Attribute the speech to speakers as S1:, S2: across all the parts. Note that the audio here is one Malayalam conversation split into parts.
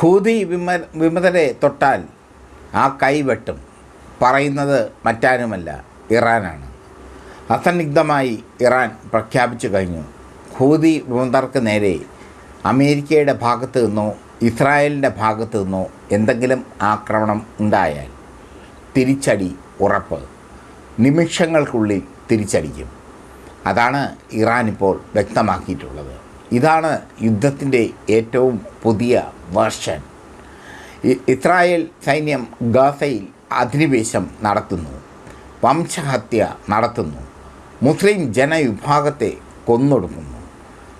S1: ഹൂതി വിമ വിമതരെ തൊട്ടാൽ ആ കൈ വെട്ടും. പറയുന്നത് മറ്റാരുമല്ല ഇറാനാണ്. അസന്നിഗ്ധമായി ഇറാൻ പ്രഖ്യാപിച്ചു കഴിഞ്ഞു. ഹൂതി വിമതർക്ക് നേരെ അമേരിക്കയുടെ ഭാഗത്ത് നിന്നോ ഇസ്രായേലിന്റെ ഭാഗത്ത് നിന്നോ എന്തെങ്കിലും ആക്രമണം ഉണ്ടായാൽ തിരിച്ചടി ഉറപ്പ്. നിമിഷങ്ങൾക്കുള്ളിൽ തിരിച്ചടിക്കും. അതാണ് ഇറാൻ ഇപ്പോൾ വ്യക്തമാക്കിയിട്ടുള്ളത്. ഇതാണ് യുദ്ധത്തിന്റെ ഏറ്റവും പുതിയ വേർഷൻ ഇസ്രായേൽ സൈന്യം ഗാസയിൽ അധിനിവേശം നടത്തുന്നു. വംശഹത്യ നടത്തുന്നു. മുസ്ലിം ജനവിഭാഗത്തെ കൊന്നൊടുക്കുന്നു.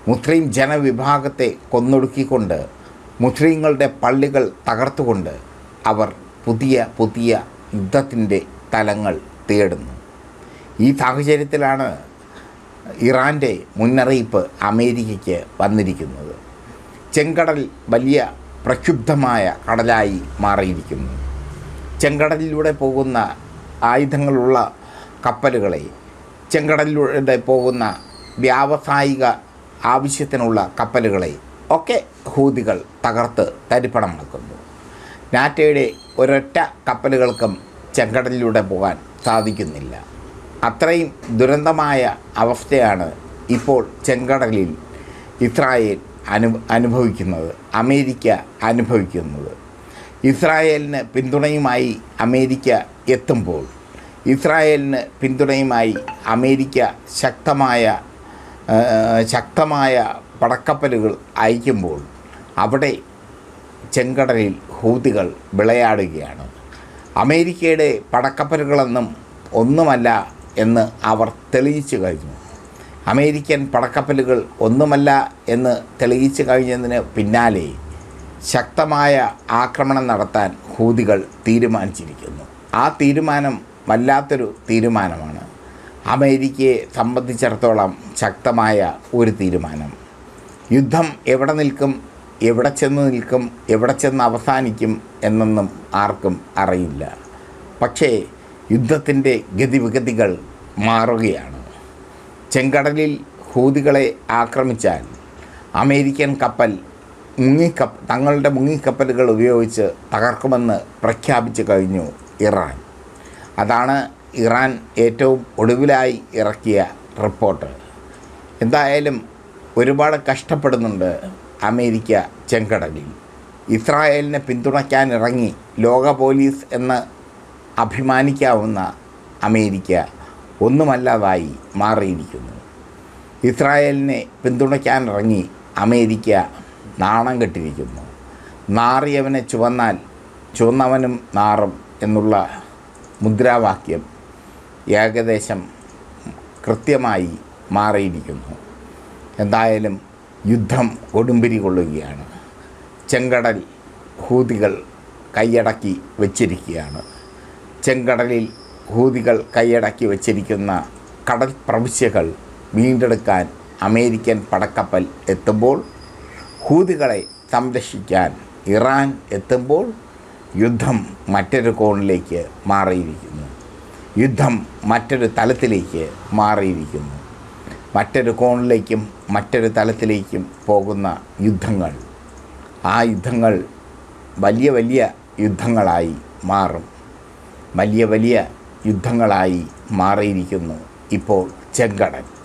S1: മുസ്ലിം ജനവിഭാഗത്തെ കൊന്നൊടുക്കിക്കൊണ്ട് മുസ്ലിങ്ങളുടെ പള്ളികൾ തകർത്തുകൊണ്ട് അവർ പുതിയ പുതിയ യുദ്ധത്തിന്റെ തലങ്ങൾ തേടുന്നു. ഈ സാഹചര്യത്തിലാണ് ഇറാന്റെ മുന്നറിയിപ്പ് അമേരിക്കയ്ക്ക് വന്നിരിക്കുന്നത്. ചെങ്കടൽ വലിയ പ്രക്ഷുബ്ധമായ കടലായി മാറിയിരിക്കുന്നു. ചെങ്കടലിലൂടെ പോകുന്ന ആയുധങ്ങളുള്ള കപ്പലുകളെ ചെങ്കടലിലൂടെ പോകുന്ന വ്യാവസായിക ആവശ്യത്തിനുള്ള കപ്പലുകളെ ഒക്കെ ഹൂതികൾ തകർത്ത് തരിപ്പണമാക്കുന്നു നാറ്റയുടെ ഒരൊറ്റ കപ്പലുകൾക്കും ചെങ്കടലിലൂടെ പോകാൻ സാധിക്കുന്നില്ല. അത്രയും ദുരന്തമായ അവസ്ഥയാണ് ഇപ്പോൾ ചെങ്കടലിൽ ഇസ്രായേൽ അനു അനുഭവിക്കുന്നത് അമേരിക്ക അനുഭവിക്കുന്നത്. ഇസ്രായേലിന് പിന്തുണയുമായി അമേരിക്ക എത്തുമ്പോൾ ഇസ്രായേലിന് പിന്തുണയുമായി അമേരിക്ക ശക്തമായ ശക്തമായ പടക്കപ്പലുകൾ അയക്കുമ്പോൾ അവിടെ ചെങ്കടലിൽ ഹൂതികൾ വിളയാടുകയാണ്. അമേരിക്കയുടെ പടക്കപ്പലുകളൊന്നും ഒന്നുമല്ല എന്ന് അവർ തെളിയിച്ചു കഴിഞ്ഞു. അമേരിക്കൻ പടക്കപ്പലുകൾ ഒന്നുമല്ല എന്ന് തെളിയിച്ചു കഴിഞ്ഞതിന് പിന്നാലെ ശക്തമായ ആക്രമണം നടത്താൻ ഹൂതികൾ തീരുമാനിച്ചിരിക്കുന്നു. ആ തീരുമാനം വല്ലാത്തൊരു തീരുമാനമാണ്. അമേരിക്കയെ സംബന്ധിച്ചിടത്തോളം ശക്തമായ ഒരു തീരുമാനം. യുദ്ധം എവിടെ നിൽക്കും എവിടെ ചെന്ന് നിൽക്കും എവിടെ ചെന്ന് അവസാനിക്കും എന്നൊന്നും ആർക്കും അറിയില്ല. പക്ഷേ യുദ്ധത്തിന്റെ ഗതിവിഗതികൾ മാറുകയാണ്. ചെങ്കടലിൽ ഹൂതികളെ ആക്രമിച്ചാൽ അമേരിക്കൻ കപ്പൽ മുങ്ങിക്കപ്പ തങ്ങളുടെ മുങ്ങിക്കപ്പലുകൾ ഉപയോഗിച്ച് തകർക്കുമെന്ന് പ്രഖ്യാപിച്ചു കഴിഞ്ഞു ഇറാൻ. അതാണ് ഇറാൻ ഏറ്റവും ഒടുവിലായി ഇറക്കിയ റിപ്പോർട്ട്. എന്തായാലും ഒരുപാട് കഷ്ടപ്പെടുന്നുണ്ട് അമേരിക്ക ചെങ്കടലിൽ. ഇസ്രായേലിനെ പിന്തുണയ്ക്കാൻ ഇറങ്ങി ലോക പോലീസ് എന്ന് അഭിമാനിക്കാവുന്ന അമേരിക്ക ഒന്നുമല്ലാതായി മാറിയിരിക്കുന്നു. ഇസ്രായേലിനെ പിന്തുണയ്ക്കാൻ ഇറങ്ങി അമേരിക്ക നാണം കെട്ടിരിക്കുന്നു. നാറിയവനെ ചുവന്നാൽ ചുവന്നവനും നാറും എന്നുള്ള മുദ്രാവാക്യം ഏകദേശം കൃത്യമായി മാറിയിരിക്കുന്നു. എന്തായാലും യുദ്ധം കൊടുമ്പിരി കൊള്ളുകയാണ്. ചെങ്കടൽ ഹൂതികൾ കൈയടക്കി വച്ചിരിക്കുകയാണ്. ചെങ്കടലിൽ ഹൂതികൾ കൈയടക്കി വച്ചിരിക്കുന്ന കടൽ പ്രവിശ്യകൾ വീണ്ടെടുക്കാൻ അമേരിക്കൻ പടക്കപ്പൽ എത്തുമ്പോൾ ഹൂതികളെ സംരക്ഷിക്കാൻ ഇറാൻ എത്തുമ്പോൾ യുദ്ധം മറ്റൊരു കോണിലേക്ക് മാറിയിരിക്കുന്നു. യുദ്ധം മറ്റൊരു തലത്തിലേക്ക് മാറിയിരിക്കുന്നു. മറ്റൊരു കോണിലേക്കും മറ്റൊരു തലത്തിലേക്കും പോകുന്ന യുദ്ധങ്ങൾ. ആ യുദ്ധങ്ങൾ വലിയ വലിയ യുദ്ധങ്ങളായി മാറും. വലിയ വലിയ യുദ്ധങ്ങളായി മാറിയിരിക്കുന്നു. ഇപ്പോൾ ചെങ്കടൽ.